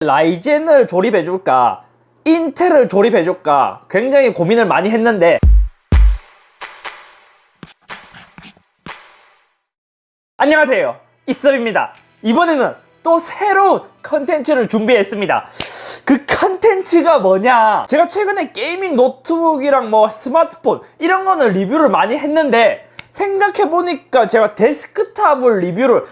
라이젠을 조립해줄까? 인텔을 조립해줄까? 굉장히 고민을 많이 했는데 안녕하세요 이섭입니다 이번에는 또 새로운 컨텐츠를 준비했습니다 그 컨텐츠가 뭐냐 제가 최근에 게이밍 노트북이랑 뭐 스마트폰 이런 거는 리뷰를 많이 했는데 생각해보니까 제가 데스크탑을 리뷰를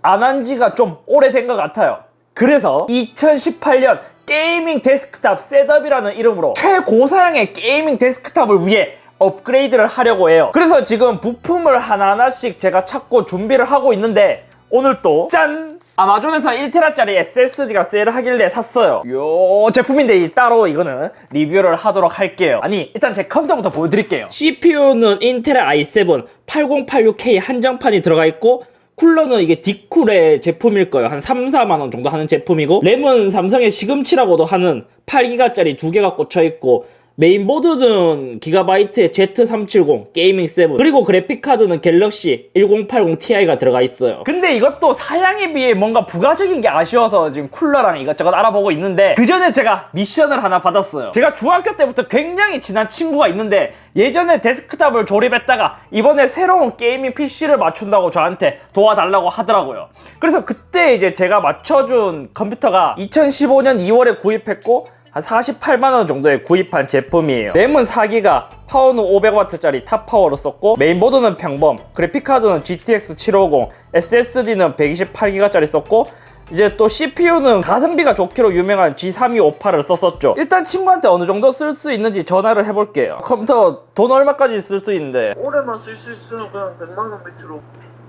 안 한 지가 좀 오래된 것 같아요. 그래서 2018년 게이밍 데스크탑 셋업이라는 이름으로 최고사양의 게이밍 데스크탑을 위해 업그레이드를 하려고 해요. 그래서 지금 부품을 하나하나씩 제가 찾고 준비를 하고 있는데 오늘 또 짠! 아마존에서 1테라짜리 SSD가 세일을 하길래 샀어요. 요 제품인데 이 따로 이거는 리뷰를 하도록 할게요. 아니 일단 제 컴퓨터부터 보여드릴게요. CPU는 인텔의 i7 8086K 한정판이 들어가 있고 쿨러는 이게 디쿨의 제품일 거예요. 한 3, 4만 원 정도 하는 제품이고 램은 삼성의 시금치라고도 하는 8기가짜리 두 개가 꽂혀 있고 메인보드는 기가바이트의 Z370 게이밍 7 그리고 그래픽카드는 갤럭시 1080 Ti가 들어가 있어요. 근데 이것도 사양에 비해 뭔가 부가적인 게 아쉬워서 지금 쿨러랑 이것저것 알아보고 있는데 그 전에 제가 미션을 하나 받았어요. 제가 중학교 때부터 굉장히 친한 친구가 있는데 예전에 데스크탑을 조립했다가 이번에 새로운 게이밍 PC를 맞춘다고 저한테 도와달라고 하더라고요. 그래서 그때 이제 제가 맞춰준 컴퓨터가 2015년 2월에 구입했고 한 48만원 정도에 구입한 제품이에요. 램은 4기가 파워는 500W짜리 탑파워로 썼고 메인보드는 평범 그래픽카드는 GTX 750 SSD는 128기가짜리 썼고 이제 또 CPU는 가성비가 좋기로 유명한 G3258을 썼었죠. 일단 친구한테 어느 정도 쓸 수 있는지 전화를 해볼게요. 컴퓨터 돈 얼마까지 쓸 수 있는데? 올해만 쓸 수 있으면 그냥 100만 원 밑으로.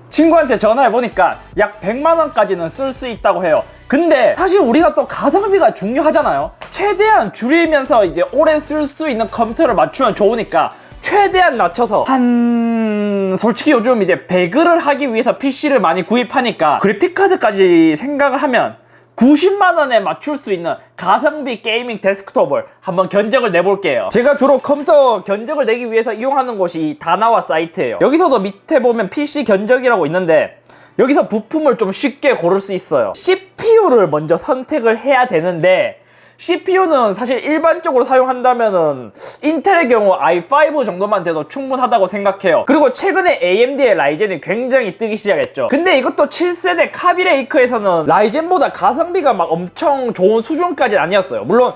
친구한테 전화해보니까 약 100만원까지는 쓸 수 있다고 해요. 근데 사실 우리가 또 가성비가 중요하잖아요. 최대한 줄이면서 이제 오래 쓸 수 있는 컴퓨터를 맞추면 좋으니까 최대한 낮춰서 한 솔직히 요즘 이제 배그를 하기 위해서 PC를 많이 구입하니까 그래픽카드까지 생각을 하면 90만 원에 맞출 수 있는 가성비 게이밍 데스크톱을 한번 견적을 내볼게요. 제가 주로 컴퓨터 견적을 내기 위해서 이용하는 곳이 이 다나와 사이트예요. 여기서도 밑에 보면 PC 견적이라고 있는데 여기서 부품을 좀 쉽게 고를 수 있어요. CPU를 먼저 선택을 해야 되는데 CPU는 사실 일반적으로 사용한다면은 인텔의 경우 i5 정도만 돼도 충분하다고 생각해요. 그리고 최근에 AMD의 라이젠이 굉장히 뜨기 시작했죠. 근데 이것도 7세대 카비레이크에서는 라이젠보다 가성비가 막 엄청 좋은 수준까지는 아니었어요. 물론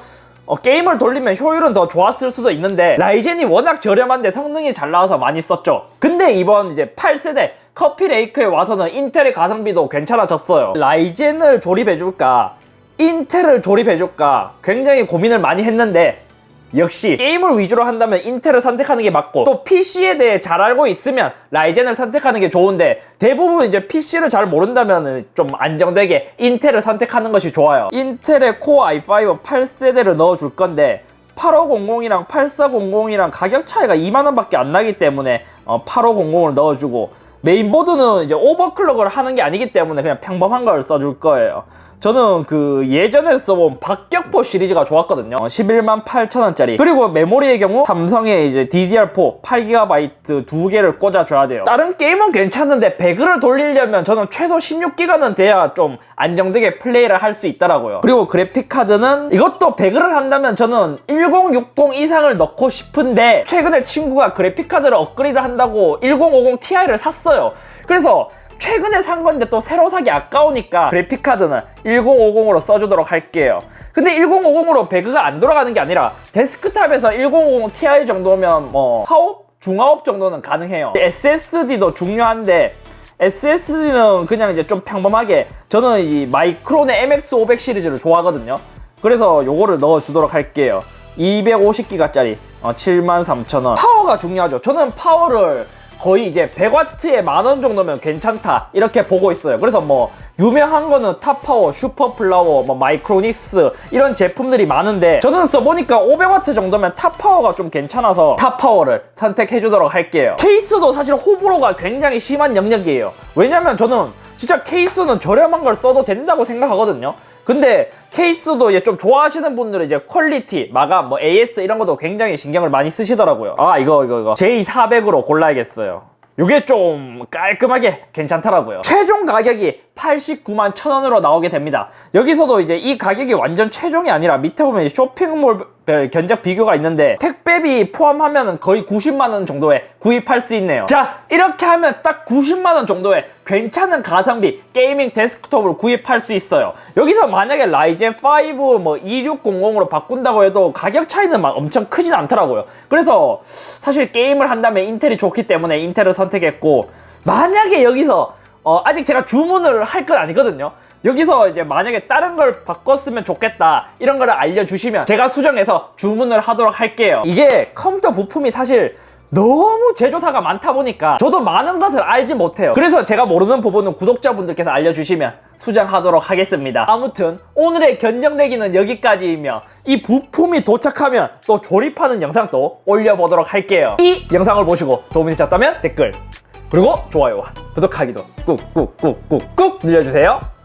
어, 게임을 돌리면 효율은 더 좋았을 수도 있는데 라이젠이 워낙 저렴한데 성능이 잘 나와서 많이 썼죠. 근데 이번 이제 8세대 커피레이크에 와서는 인텔의 가성비도 괜찮아졌어요. 라이젠을 조립해줄까? 인텔을 조립해줄까? 굉장히 고민을 많이 했는데 역시 게임을 위주로 한다면 인텔을 선택하는 게 맞고 또 PC에 대해 잘 알고 있으면 라이젠을 선택하는 게 좋은데 대부분 이제 PC를 잘 모른다면 좀 안정되게 인텔을 선택하는 것이 좋아요 인텔의 코어 i5 8세대를 넣어줄 건데 8500이랑 8400이랑 가격 차이가 2만원 밖에 안 나기 때문에 어, 8500을 넣어주고 메인보드는 이제 오버클럭을 하는 게 아니기 때문에 그냥 평범한 걸 써줄 거예요. 저는 그 예전에 써본 박격포 시리즈가 좋았거든요. 11만 8천 원짜리. 그리고 메모리의 경우 삼성의 이제 DDR4 8GB 두 개를 꽂아줘야 돼요. 다른 게임은 괜찮은데 배그를 돌리려면 저는 최소 16기가는 돼야 좀 안정되게 플레이를 할 수 있더라고요. 그리고 그래픽 카드는 이것도 배그를 한다면 저는 1060 이상을 넣고 싶은데 최근에 친구가 그래픽 카드를 업그레이드 한다고 1050 Ti를 샀어요. 그래서 최근에 산 건데 또 새로 사기 아까우니까 그래픽카드는 1050으로 써주도록 할게요. 근데 1050으로 배그가 안 돌아가는 게 아니라 데스크탑에서 1050 Ti 정도면 뭐 하업? 중하업 정도는 가능해요. SSD도 중요한데 SSD는 그냥 이제 좀 평범하게 저는 이 마이크론의 MX500 시리즈를 좋아하거든요. 그래서 요거를 넣어주도록 할게요. 250기가짜리 어, 73,000원. 파워가 중요하죠. 저는 파워를 거의 이제 100와트에 만 원 정도면 괜찮다 이렇게 보고 있어요. 그래서 뭐 유명한 거는 탑파워, 슈퍼플라워, 뭐 마이크로닉스 이런 제품들이 많은데 저는 써보니까 500와트 정도면 탑파워가 좀 괜찮아서 탑파워를 선택해 주도록 할게요. 케이스도 사실 호불호가 굉장히 심한 영역이에요. 왜냐면 저는 진짜 케이스는 저렴한 걸 써도 된다고 생각하거든요. 근데 케이스도 이제 좀 좋아하시는 분들은 이제 퀄리티, 마감, 뭐 AS 이런 것도 굉장히 신경을 많이 쓰시더라고요. 아 이거 이거 이거 J400으로 골라야겠어요. 이게 좀 깔끔하게 괜찮더라고요. 최종 가격이 89만 천 원으로 나오게 됩니다. 여기서도 이제 이 가격이 완전 최종이 아니라 밑에 보면 쇼핑몰별 견적 비교가 있는데 택배비 포함하면 거의 90만 원 정도에 구입할 수 있네요. 자 이렇게 하면 딱 90만 원 정도에 괜찮은 가성비 게이밍 데스크톱을 구입할 수 있어요. 여기서 만약에 라이젠 5 뭐 2600으로 바꾼다고 해도 가격 차이는 막 엄청 크진 않더라고요. 그래서 사실 게임을 한다면 인텔이 좋기 때문에 인텔을 선택했고 만약에 여기서 어, 아직 제가 주문을 할 건 아니거든요. 여기서 이제 만약에 다른 걸 바꿨으면 좋겠다 이런 거를 알려주시면 제가 수정해서 주문을 하도록 할게요. 이게 컴퓨터 부품이 사실 너무 제조사가 많다 보니까 저도 많은 것을 알지 못해요. 그래서 제가 모르는 부분은 구독자분들께서 알려주시면 수정하도록 하겠습니다. 아무튼 오늘의 견적내기는 여기까지이며 이 부품이 도착하면 또 조립하는 영상도 올려보도록 할게요. 이 영상을 보시고 도움이 되셨다면 댓글 그리고 좋아요와 구독하기도 꾹꾹꾹꾹꾹 눌러주세요.